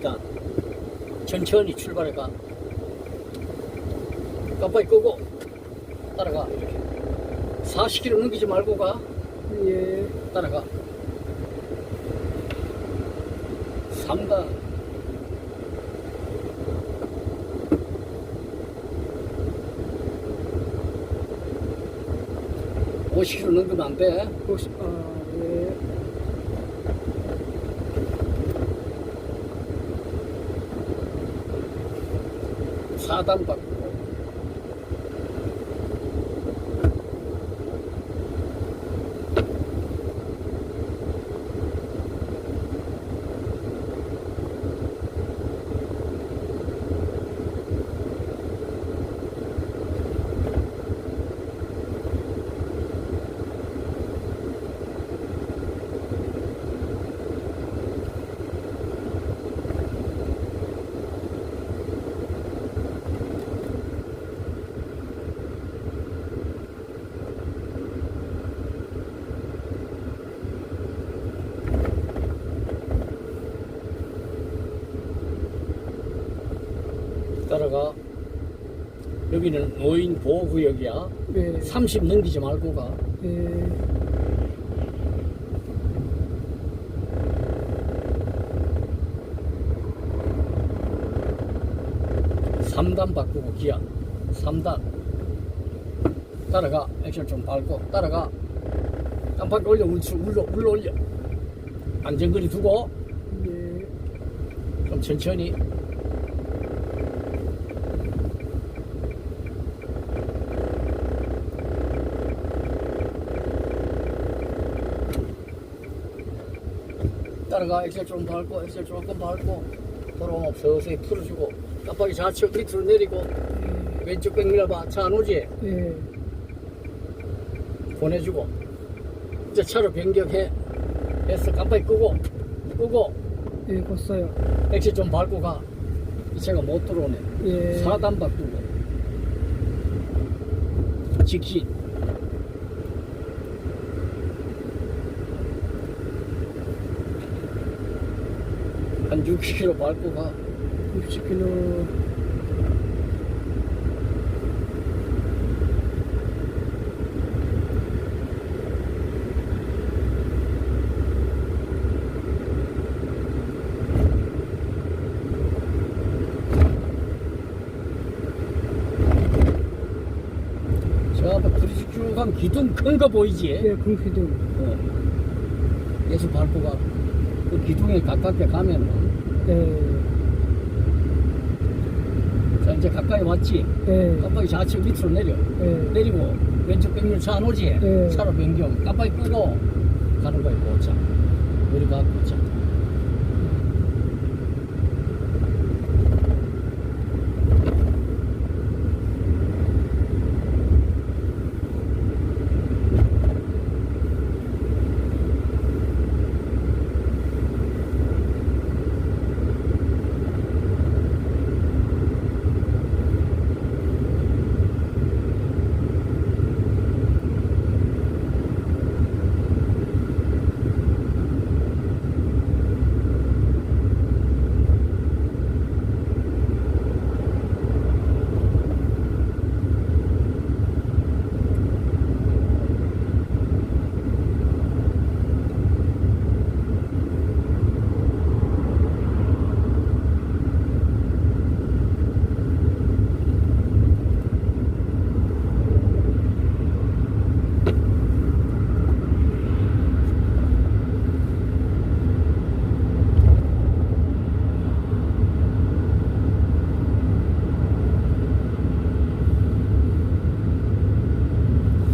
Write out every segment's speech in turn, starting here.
2단 천천히 출발해가. 깜빡이 끄고 따라가 이렇게. 40km 넘기지 말고 가. 예. 따라가. 3단 (50km) 넘기면 안돼. 혹시, 아, 예. 사단 바 따라가 여기는 노인 보호구역이야. 예. 30 넘기지 말고 가. 예. 삼단 바꾸고 기아. 3단. 따라가. 액션 좀 밟고 따라가. 깜빡이 올려. 울수 울러 울러 올려. 안전거리 두고. 예. 좀 천천히 따라가 액셀 좀 밟고 액셀 조금 밟고 도로 서서히 풀어주고 깜빡이 좌측 밑으로 내리고 왼쪽 백밀러 봐차 안 오지? 예. 보내주고 이제 차로 변경해. 해서 깜빡이 끄고 끄고. 예, 껐어요. 액셀 좀 밟고 가. 이 차가 못 들어오네. 예. 사단 바꾸고 직진 한 60km 밟고 가 60km. 저 앞에 브리지 쭉 가면 기둥 큰 거 보이지? 예, 금피도. 어. 계속 밟고 가. 그 기둥에 가깝게 가면은 예. 자 이제 가까이 왔지? 예. 깜빡이 좌측 밑으로 내려 예. 내리고 왼쪽 백밀 차안 오지? 네. 차로 변경 깜빡이 끄고 가는 거야 고차 우리가 고차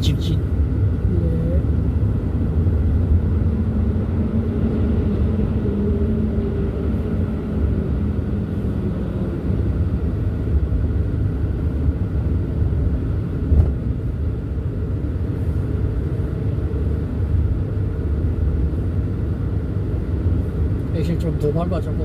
직진 예. 액션 좀더 밟아주고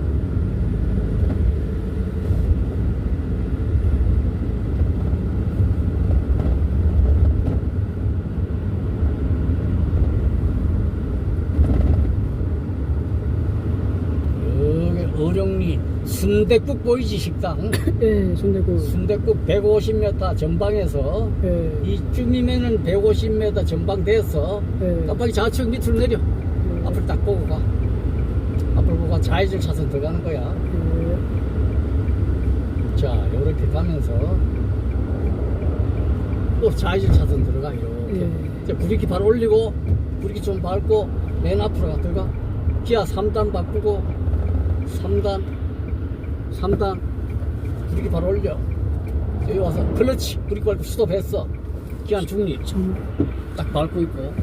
여기 김정리 순대국 보이지 식당 예, 순대국. 순대국 150m 전방에서 예. 이쯤이면은 150m 전방 돼서 예. 깜빡이 좌측 밑으로 내려 예. 앞을 딱 보고 가 앞을 보고 가. 좌회전 차선 들어가는 거야 예. 자 요렇게 가면서 또 좌회전 차선 들어가 이렇게 예. 이제 브레이크 바로 올리고 브레이크 좀 밟고 맨 앞으로 가 들어가 기아 3단 바꾸고 3단 3단 브레이크 바로 올려 여기 와서 클러치 브레이크 밟고 스톱했어 기아 중립 정. 딱 밟고 있고 예.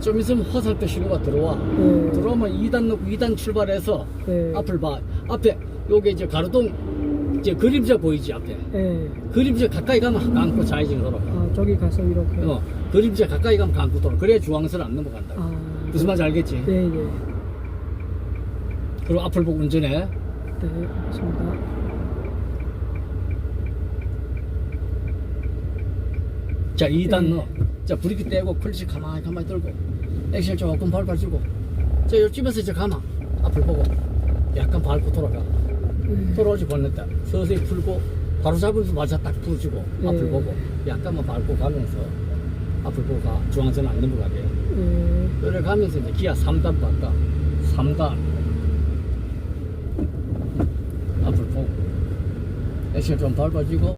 좀 있으면 화살표 신호가 들어와 예. 들어오면 2단 넣고 2단 출발해서 예. 앞을 봐 앞에 요게 이제 가로등 이제 그림자 보이지 앞에 예. 그림자 가까이 가면 감고 좌회전 돌아가 아, 저기 가서 이렇게. 어, 그림자 가까이 가면 감고 돌아 그래야 중앙선 안 넘어간다 아. 무슨 말인지 알겠지? 예, 예. 그리고 앞을 보고 운전해 네, 알겠습니다. 자 2단 네. 넣어 자 브레이크 떼고 클러치 가만히 가만히 들고 액셀 조금 밟아주고 자 요쯤에서 이제 가마. 앞을 보고 약간 밟고 돌아가. 예. 돌아오지 건넸다. 서서히 풀고 바로 잡으면서 맞아 딱 풀어주고 네. 앞을 보고 약간만 밟고 가면서 앞을 보고 가. 중앙선 안 넘어가게. 예. 이렇게 가면서 이제 기아 3단 바꿔 3단. 앞을 보고 액셀 좀 밟아주고